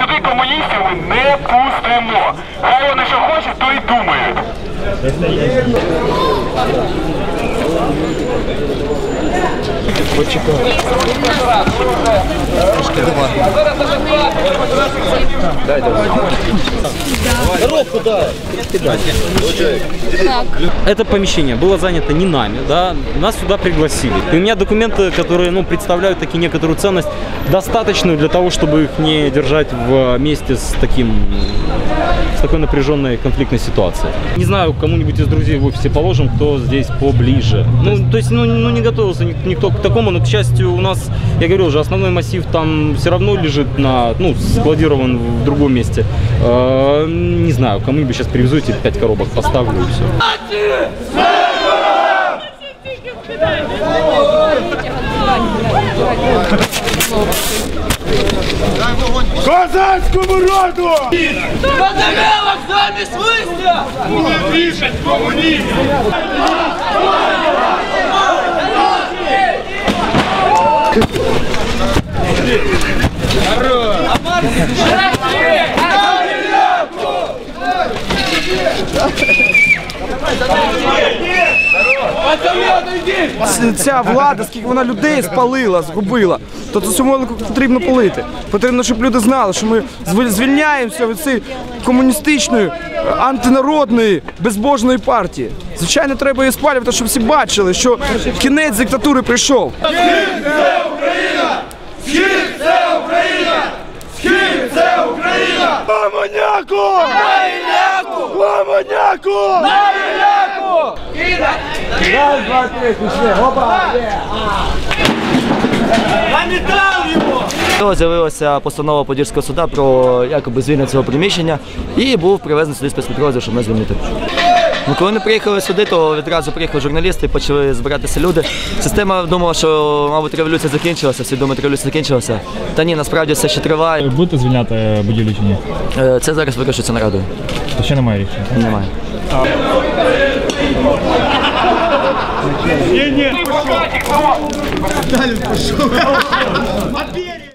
Сюди комуністів ми не пустимо. Хай вони що хочуть, то й думають. Это помещение было занято не нами, да, нас сюда пригласили. И у меня документы, которые, ну, представляют таки некоторую ценность, достаточную для того, чтобы их не держать вместе с таким, с такой напряженной конфликтной ситуацией. Не знаю, кому-нибудь из друзей в офисе положим, кто здесь поближе. Ну, то есть, ну, ну не готовился ник- никто к такому, но, к счастью, у нас, я говорил уже, основной массив там все равно лежит на, ну, складирован в другом месте. Э, Не знаю, кому-нибудь сейчас привезу эти пять коробок, поставлю и все. Козацькому роду! Подавилок замість листя! Вішать комуністів! Ця влада, скільки вона людей спалила, згубила, то цю смолику потрібно полити. Потрібно, щоб люди знали, що ми звільняємося від цієї комуністичної, е, антинародної, безбожної партії. Звичайно, треба її спалювати, щоб всі бачили, що кінець диктатури прийшов. Ламаняку! Ламаняку! Раз, два, три, пішли, опа! Цього з'явилася постанова Подільського суда про якоби звільнення цього приміщення і був привезений сюди спецпідрозділ, щоб ми звільнити. Ну, коли ми приїхали сюди, то відразу приїхали журналісти, почали збиратися люди. Система думала, що, мабуть, революція закінчилася, всі думають, революція закінчилася. Та ні, насправді все ще триває. Будете звільняти будівлю чи ні? Е, Це зараз вирішується нарадою. Ще немає рішення. Немає. Ні, ні, пішов. Далі пішов.